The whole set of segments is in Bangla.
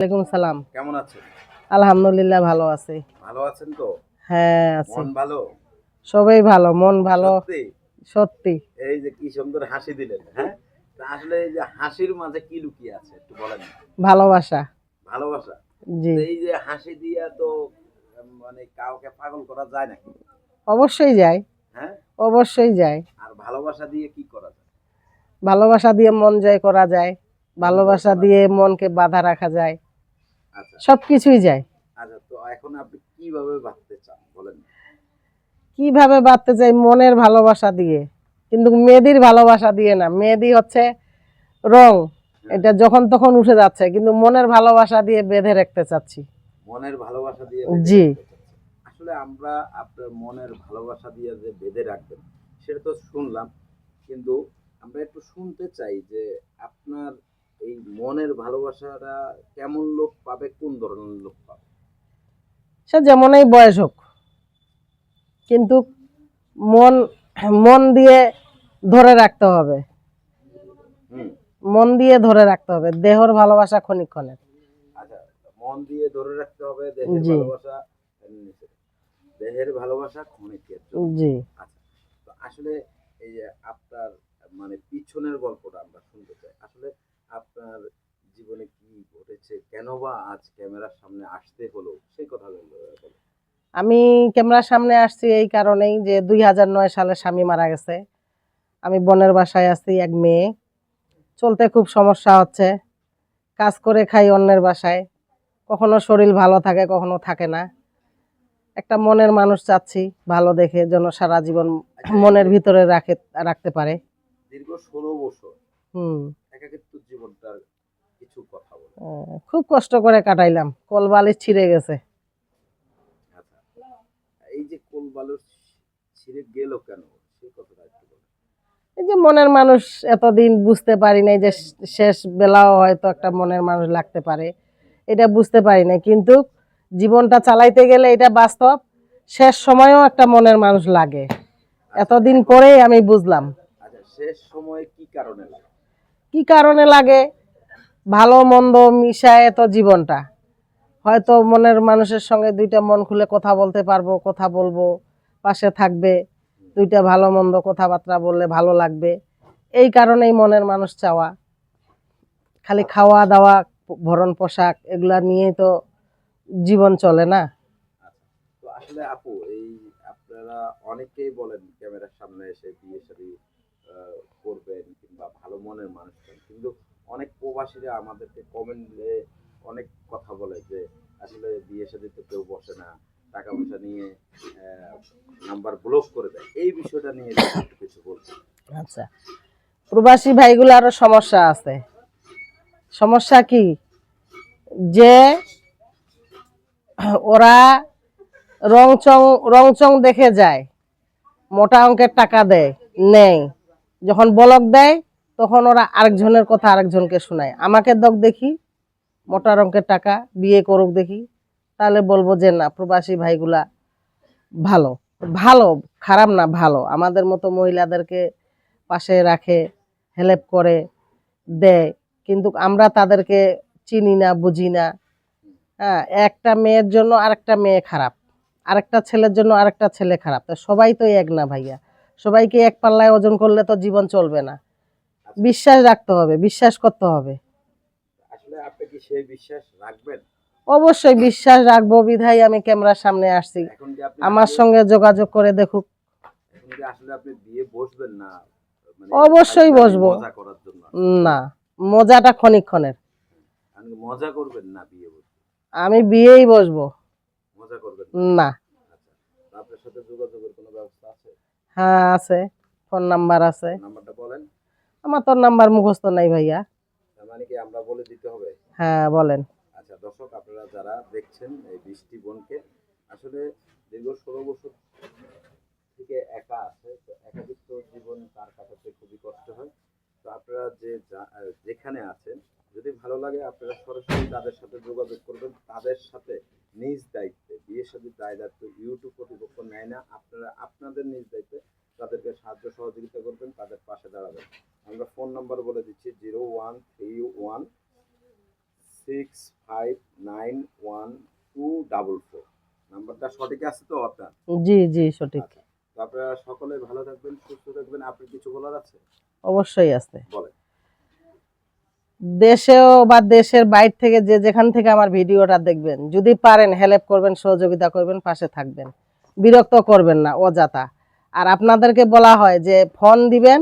ওয়ালাইকুম সালাম। কেমন আছেন আলহামদুলিল্লাহ ভালো আছি। ভালো আছেন তো? হ্যাঁ আছি। মন ভালো? সবাই ভালো মন ভালো। সত্যি? এই যে কি সুন্দর হাসি দিলেন হ্যাঁ? আসলে এই যে হাসির মাঝে কি লুকিয়ে আছে একটু বলেন। ভালোবাসা। ভালোবাসা? জি। এই যে হাসি দিয়া তো মানে কাউকে পাগল করা যায় নাকি? অবশ্যই যাই হ্যাঁ? অবশ্যই যাই আর ভালোবাসা দিয়ে কি করা যায়? ভালোবাসা দিয়ে মন জয় করা যায়। ভালোবাসা দিয়ে মনকে বাধা রাখা যায়। আচ্ছা। সব কিছুই যায়। আচ্ছা তো এখন আপনি কীভাবে ভাবতে চান বলেন? কীভাবে বাঁধতে চাই? মনের ভালোবাসা দিয়ে। কিন্তু মেয়েদের ভালোবাসা দিয়ে না। মেয়েদি হচ্ছে রং। এটা যখন তখন উঠে যাচ্ছে। কিন্তু মনের ভালোবাসা দিয়ে বেঁধে রাখতে চাচ্ছি। মনের ভালোবাসা দিয়ে জি। আসলে আমরা আপনার মনের ভালোবাসা দিয়ে যে বেঁধে রাখবেন সেটা তো শুনলাম। কিন্তু আমরা একটু শুনতে চাই যে আপনার এই মনের ভালোবাসাটা কেমন লোক পাবে? কোন ধরনের লোক পাবে? সে যেমনই বয়স হোক কিন্তু মন মন দিয়ে ধরে রাখতে হবে। মন দিয়ে ধরে রাখতে হবে দেহর ভালোবাসা ক্ষণিক্ষণের আচ্ছা মন দিয়ে ধরে রাখতে হবে দেহের ভালোবাসা দেহের ভালোবাসা ক্ষণিকের জি। আচ্ছা আসলে এই যে আপনার মানে পিছনের গল্পটা আমরা শুনতে চাই। আসলে আপনার জীবনে কি ঘটেছে? কেন বা আজ ক্যামেরার সামনে আসতে হলো? সেই কথা আমি ক্যামেরার সামনে আসছি এই কারণেই যে দুই হাজার নয় সালে স্বামী মারা গেছে। আমি বোনের বাসায় আছি এক মেয়ে। চলতে খুব সমস্যা হচ্ছে। কাজ করে খাই অন্যের বাসায়। কখনো শরীর ভালো থাকে কখনো থাকে না। একটা মনের মানুষ চাচ্ছি ভালো দেখে যেন সারা জীবন মনের ভিতরে রাখে রাখতে পারে। দীর্ঘ ষোলো বছর। হুম। একাকিত্ব জীবনটার কিছু কথা বলো। খুব কষ্ট করে কাটাইলাম কল বালিশ ছিঁড়ে গেছে। আচ্ছা এই যে ছিঁড়ে গেল কেন? সেই কথাটা একটু বলো। এই যে মনের মানুষ এতদিন বুঝতে পারি নাই যে শেষ বেলাও হয়তো একটা মনের মানুষ লাগতে পারে এটা বুঝতে পারি নাই। কিন্তু জীবনটা চালাইতে গেলে এটা বাস্তব শেষ সময়ও একটা মনের মানুষ লাগে। এতদিন পরেই আমি বুঝলাম। আচ্ছা শেষ সময়ে কি কারণে লাগে? কি কারণে লাগে? ভালো, মন্দ মিশায় তো জীবনটা। হয়তো মনের মানুষের সঙ্গে দুইটা মন খুলে কথা বলতে পারব, কথা বলব, পাশে থাকবে। দুইটা ভালো, মন্দ কথাবার্তা বললে ভালো লাগবে। এই কারণেই মনের মানুষ চাওয়া। খালি খাওয়া দাওয়া ভরণ পোশাক এগুলা নিয়েই তো জীবন চলে না? আসলে আপু, এই আপনারা অনেকেই বলেন ক্যামেরার সামনে এসে বিয়ে করবেন। কিংবা ভালো মনের মানুষ। কিন্তু অনেক প্রবাসীরা আমাদেরকে কমেন্টে অনেক কথা বলে যে, আসলে বিয়ে শাদীতে কেউ বসে না। টাকা পয়সা নিয়ে নাম্বার ব্লক করে দেয়। এই বিষয়টা নিয়ে কিছু বলবেন আচ্ছা। প্রবাসী ভাইগুলারও সমস্যা আছে। সমস্যা কি? যে, ওরা রংচং রংচং দেখে যায়, মোটা অঙ্কের টাকা দেয় নেই যখন বলক দেয় তখন ওরা আরেকজনের কথা আরেকজনকে শোনায়। আমাকে দক দেখি, মোটা অঙ্কের টাকা, বিয়ে করুক দেখি। তাহলে বলব যে, না, প্রবাসী ভাইগুলা ভালো। ভালো, খারাপ না, ভালো। আমাদের মতো মহিলাদেরকে পাশে রাখে হেল্প করে, দেয়। কিন্তু আমরা তাদেরকে চিনি না, বুঝি না। হ্যাঁ একটা মেয়ের জন্য আরেকটা মেয়ে খারাপ, আরেকটা ছেলের জন্য আরেকটা ছেলে খারাপ। তা সবাই তো এক না ভাইয়া। সবাইকে এক পাল্লায় ওজন করলে তো জীবন চলবে না। বিশ্বাস রাখতে হবে বিশ্বাস করতে হবে। আসলে আপনি কি সেই বিশ্বাস রাখবেন? অবশ্যই বিশ্বাস রাখব বিধায় আমি ক্যামেরার সামনে আসছি। আমার সঙ্গে যোগাযোগ করে দেখুক। মানে অবশ্যই বসবো। না মজাটা ক্ষণিক্ষণের মজা করবেন না বিয়ে আমি বিয়েই বসবো। মজা করবেন না? আচ্ছা তো আপনার সাথে যোগাযোগের কোনো ব্যবস্থা আছে? হ্যাঁ আছে। ফোন নাম্বার আছে। নাম্বারটা বলেন। আমার তোর নাম্বার মুখস্থ নাই ভাইয়া। মানে কি আমরা বলে দিতে হবে? হ্যাঁ বলেন। আচ্ছা দর্শক আপনারা যারা দেখছেন এই বৃষ্টি বোনকে আসলে দীর্ঘ ষোলো বছর থেকে একা আছে তো একাকিত্ব জীবন তার কাটাতে খুবই কষ্ট হয়। তো আপনারা যে যা- যেখানে আছেন যদি ভালো লাগে আপনারা সরাসরি তাদের সাথে যোগাযোগ করবেন। তাদের সাথে নিজ দায়িত্বে বিয়ের সাথে দায় দায়িত্ব ইউটিউব কর্তৃপক্ষ নেয় না আপনারা আপনাদের নিজ দায়িত্বে তাদেরকে সাহায্য সহযোগিতা করবেন তাদের পাশে দাঁড়াবেন আমরা ফোন নাম্বার বলে দিচ্ছি zero one three one six five nine one two double four নাম্বারটা সঠিক আছে তো আপনার? জি জি সঠিক। আচ্ছা। আপনারা সকলে ভালো থাকবেন সুস্থ থাকবেন। আপনি কিছু বলার আছে? অবশ্যই আছে। বলেন। দেশেও বা দেশের বাইরে থেকে যে যেখান থেকে আমার ভিডিওটা দেখবেন যদি পারেন হেল্প করবেন সহযোগিতা করবেন পাশে থাকবেন। বিরক্ত করবেন না অযথা। আর আপনাদেরকে বলা হয় যে ফোন দিবেন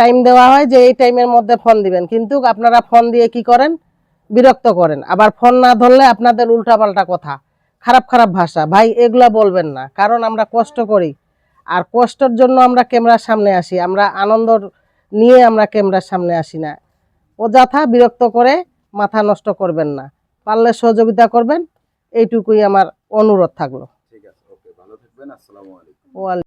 টাইম দেওয়া হয় যে এই টাইমের মধ্যে ফোন দিবেন। কিন্তু আপনারা ফোন দিয়ে কি করেন? বিরক্ত করেন। আবার ফোন না ধরলে আপনাদের উল্টাপাল্টা কথা। খারাপ খারাপ ভাষা। ভাই এগুলা বলবেন না। কারণ আমরা কষ্ট করি। আর কষ্টর জন্য আমরা ক্যামেরার সামনে আসি। আমরা আনন্দ নিয়ে আমরা ক্যামেরার সামনে আসি না। ও অযথা বিরক্ত করে মাথা নষ্ট করবেন না। পারলে সহযোগিতা করবেন। এইটুকুই আমার অনুরোধ থাকল। ঠিক আছে ওকে। ভালো থাকবেন। আসসালামু আলাইকুম।